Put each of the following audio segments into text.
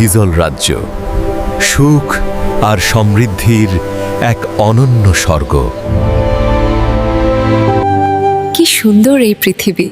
হিজল রাজ্য। সুখ আর সমৃদ্ধির এক অনন্য স্বর্গ। কি সুন্দর এই পৃথিবী।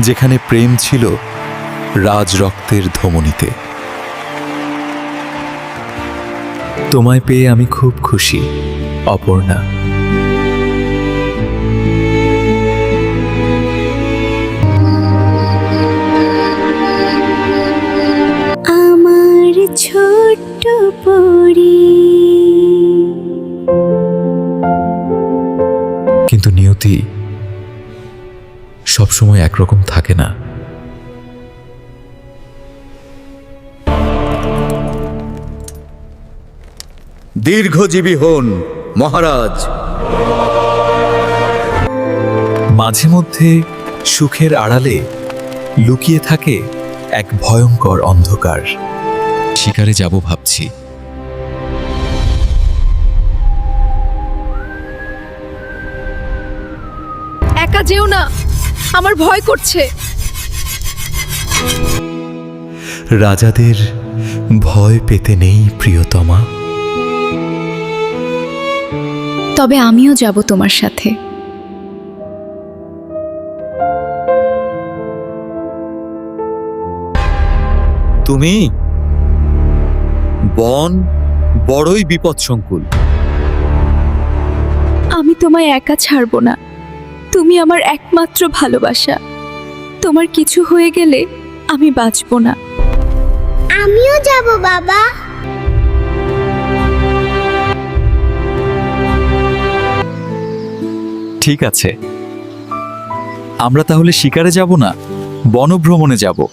যেখানে প্রেম ছিল রাজরক্তের ধমনীতে। তোমায় পেয়ে আমি খুব খুশি অপর্ণা। আমার ছোট্ট পরি। কিন্তু নিয়তি সবসময় একরকম থাকে না। দীর্ঘজীবী হন মহারাজ। মাঝে মধ্যে সুখের আড়ালে লুকিয়ে থাকে এক ভয়ঙ্কর অন্ধকার। শিকারে যাব ভাবছি। একা যেও না আমার ভয় করছে। রাজাদের ভয় পেতে নেই প্রিয়তমা। তবে আমিও যাব তোমার সাথে। তুমি? বন বড়ই বিপদসংকুল। আমি তোমায় একা ছাড়বো না। তুমি আমার একমাত্র ভালোবাসা। তোমার কিছু হয়ে গেলে আমি বাঁচবো না। আমিও যাব বাবা। ঠিক আছে। আমরা তাহলে শিকারে যাব না? বনভ্রমণে যাব।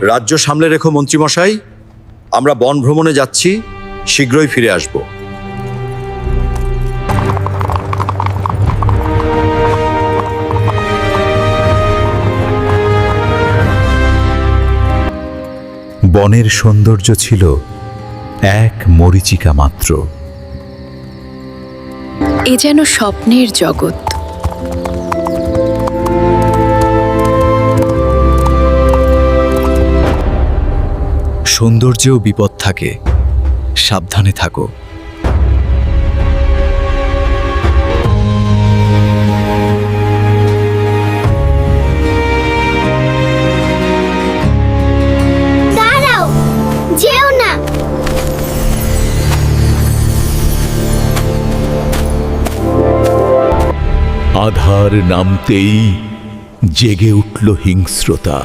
রাজ্য সামলে রেখো মন্ত্রীমশাই। আমরা বন ভ্রমণে যাচ্ছি শীঘ্রই ফিরে আসব। বনের সৌন্দর্য ছিল এক মরিচিকা মাত্র। এ যেন স্বপ্নের জগৎ। সৌন্দর্যেও বিপদ থাকে। সাবধানে থাকো। আধার নামতেই জেগে উঠল হিংস্রতা।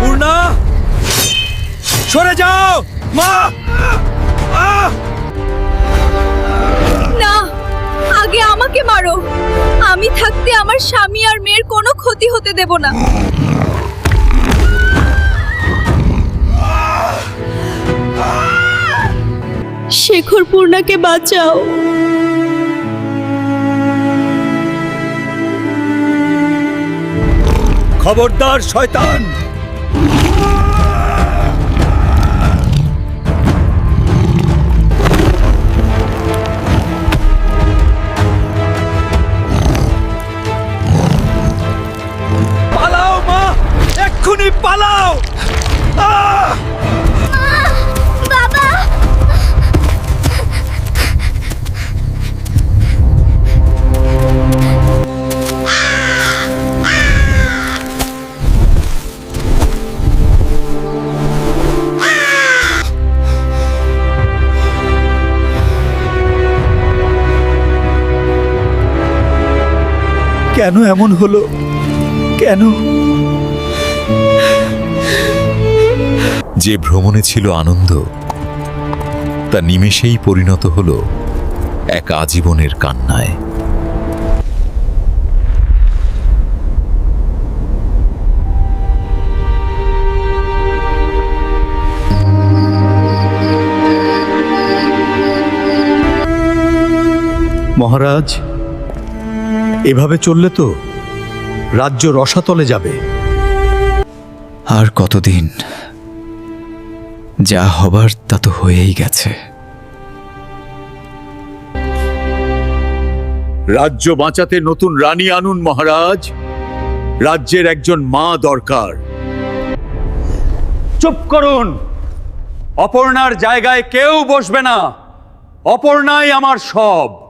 পূর্ণা! সরে যাও! মা! না আগে আমাকে মারো। আমি থাকতে আমার স্বামী আর মেয়ের কোনো ক্ষতি হতে দেব না। শেখর পূর্ণাকে বাঁচাও। খবরদার শয়তান! কেন এমন হলো? কেন? যে ভ্রমণে ছিল আনন্দ তা নিমেষেই পরিণত হল এক আজীবনের কান্নায়। মহারাজ এভাবে চললে তো রাজ্য রসাতলে যাবে। আর কতদিন? যা হবার তা তো হয়েই গেছে। রাজ্য বাঁচাতে নতুন রানী আনুন মহারাজ। রাজ্যের একজন মা দরকার। চুপ করুন। অপর্ণার জায়গায় কেউ বসবে না। অপর্ণাই আমার সব।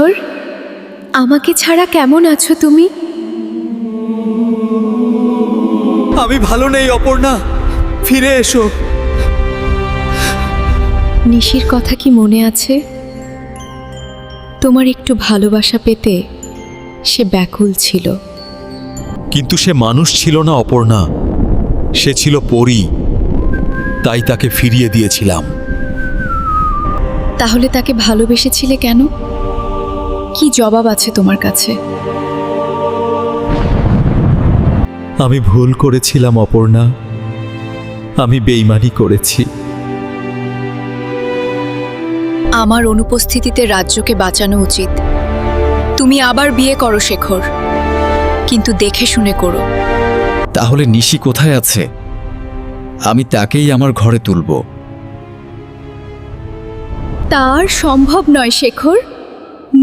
শেখর আমাকে ছাড়া কেমন আছো তুমি? আমি ভালো নেই অপর্ণা। ফিরে এসো। নিশির কথা কি মনে আছে? তোমার একটু ভালোবাসা পেতে সে ব্যাকুল ছিল। কিন্তু সে মানুষ ছিল না অপর্ণা। সে ছিল পরী। তাই তাকে ফিরিয়ে দিয়েছিলাম। তাহলে তাকে ভালোবেসেছিলে কেন? কি জবাব আছে তোমার কাছে? আমি ভুল করেছিলাম অপর্ণা। আমি বেইমানি করেছি। আমার অনুপস্থিতিতে রাজ্যকে বাঁচানো উচিত। তুমি আবার বিয়ে করো শেখর। কিন্তু দেখে শুনে করো। তাহলে নিশি কোথায় আছে? আমি তাকেই আমার ঘরে তুলব। তার সম্ভব নয় শেখর।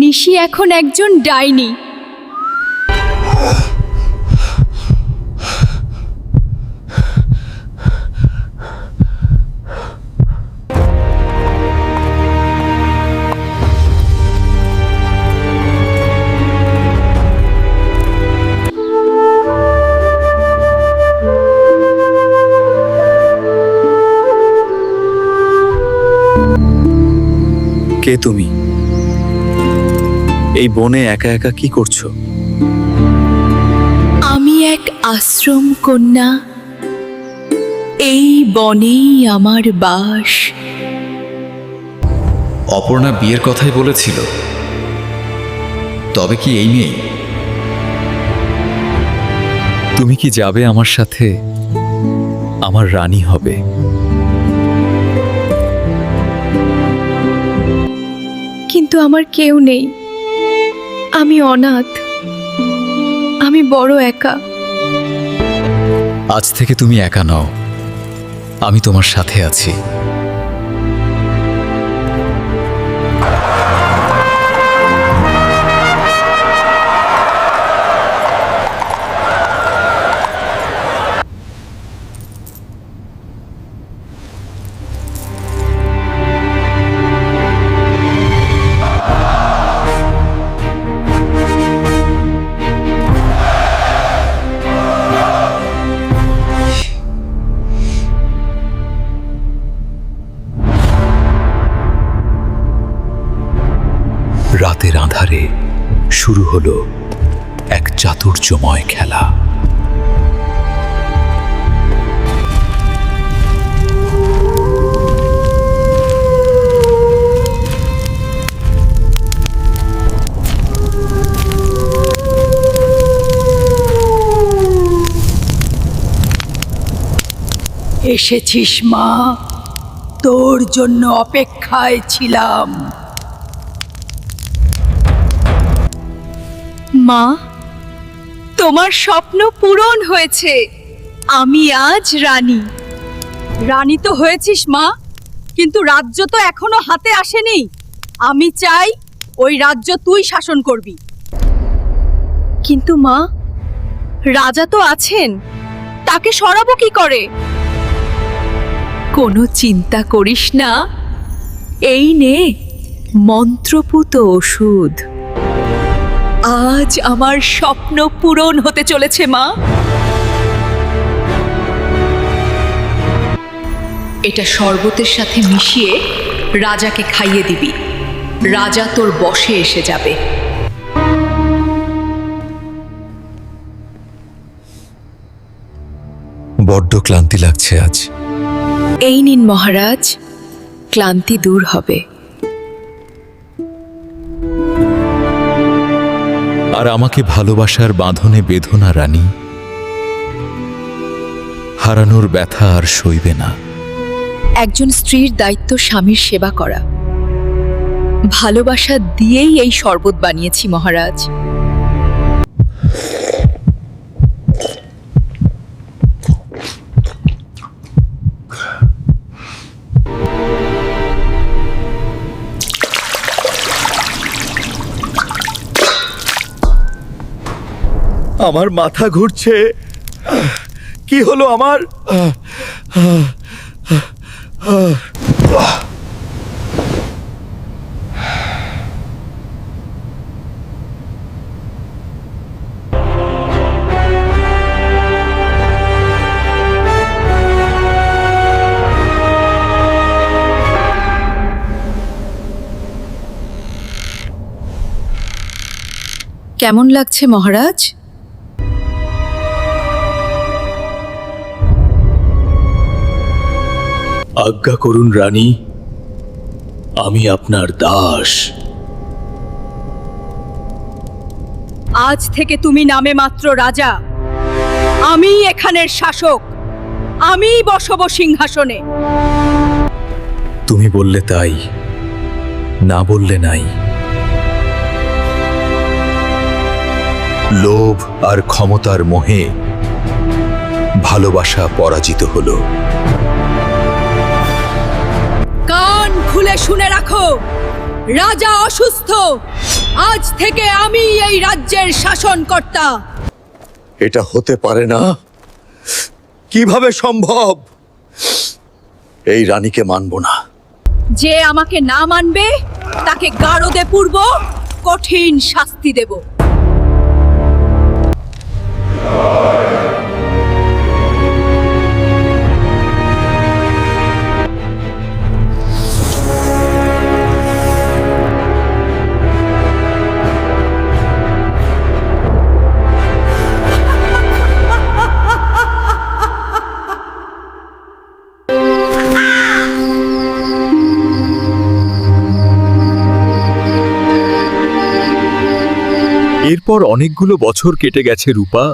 নিশি এখন একজন ডাইনি। কে তুমি? এই বনে একা একা কি করছ? আমি এক আশ্রম কন্যা। এই বনেই আমার বাস। অপর্ণা বিয়ের কথাই বলেছিল। তবে কি এই মেয়ে? তুমি কি যাবে আমার সাথে? আমার রানী হবে। কিন্তু আমার কেউ নেই। আমি অনাথ। আমি বড় একা। আজ থেকে তুমি একা নও। আমি তোমার সাথে আছি। হলো এক চাতুর্যময় খেলা। এসেছিস মা তোর জন্য অপেক্ষায় ছিলাম। মা, তোমার স্বপ্ন পূরণ হয়েছে। আমি আজ রানী। রানী তো হয়েছিস মা, কিন্তু রাজ্য তো এখনও হাতে আসেনি। আমি চাই ওই রাজ্য তুই শাসন করবি। কিন্তু মা, রাজা তো আছেন। তাকে সরাবো কি করে? কোনো চিন্তা করিস না। এই নে মন্ত্রপুত ওষুধ। আজ আমার স্বপ্ন পূরণ হতে চলেছে মা। এটা শরবতের সাথে মিশিয়ে রাজাকে খাইয়ে দিবি। রাজা তোর বশে এসে যাবে। বড্ড ক্লান্তি লাগছে আজ। এই নিন মহারাজ ক্লান্তি দূর হবে। আর আমাকে ভালোবাসার বাঁধনে বেধনা না, রানী। হারানোর ব্যথা আর সইবে না। একজন স্ত্রীর দায়িত্ব স্বামীর সেবা করা। ভালোবাসা দিয়েই এই শরবত বানিয়েছি, মহারাজ। আমার মাথা ঘুরছে। কি হলো আমার? কেমন লাগছে মহারাজ? আজ্ঞা করুন রানী আমি আপনার দাস। আজ থেকে তুমি নামে মাত্র রাজা। আমি এখানের শাসক। আমি বসব সিংহাসনে। তুমি বললে তাই না বললে নাই। লোভ আর ক্ষমতার মোহে ভালোবাসা পরাজিত হলো। খুলে শুনে রাখো। রাজা অসুস্থ। আজ থেকে আমি এই রাজ্যের শাসনকর্তা। এটা হতে পারে না। কীভাবে সম্ভব? এই রানীকে মানব না। যে আমাকে না মানবে তাকে গারদে পূর্ব কঠিন শাস্তি দেব। এরপর অনেকগুলো বছর কেটে গেছে রূপা।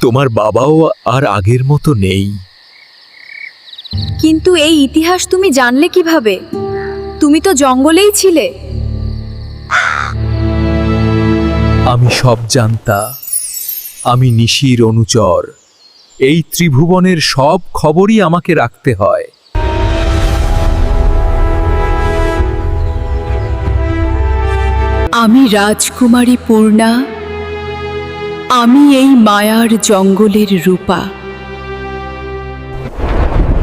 তোমার বাবাও আর আগের মতো নেই। কিন্তু এই ইতিহাস তুমি জানলে কীভাবে? তুমি তো জঙ্গলেই ছিলে। আমি সব জানতা। আমি নিশির অনুচর। এই ত্রিভুবনের সব খবরই আমাকে রাখতে হয়। আমি রাজকুমারী পূর্ণা আমি এই মায়ার জঙ্গলের রূপা।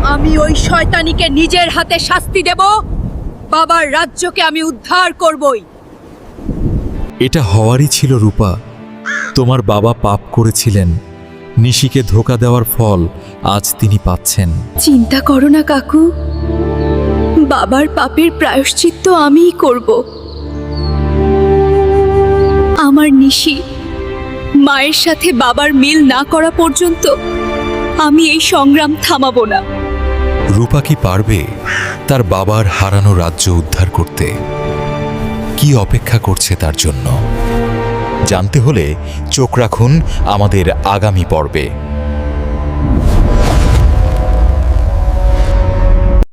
আমি ওই শয়তানিকে নিজের হাতে শাস্তি দেব বাবার রাজ্যকে আমি উদ্ধার করবই। এটা হওয়ারই ছিল রূপা। তোমার বাবা পাপ করেছিলেন। নিশিকে ধোকা দেওয়ার ফল আজ তিনি পাচ্ছেন। চিন্তা করো না কাকু। বাবার পাপের প্রায়শ্চিত্ত আমিই করব। আমার নিশি। মায়ের সাথে বাবার মিল না করা পর্যন্ত আমি এই সংগ্রাম থামাব না। রূপা কি পারবে তার বাবার হারানো রাজ্য উদ্ধার করতে? কি অপেক্ষা করছে তার জন্য? জানতে হলে চোখ রাখুন আমাদের আগামী পর্বে।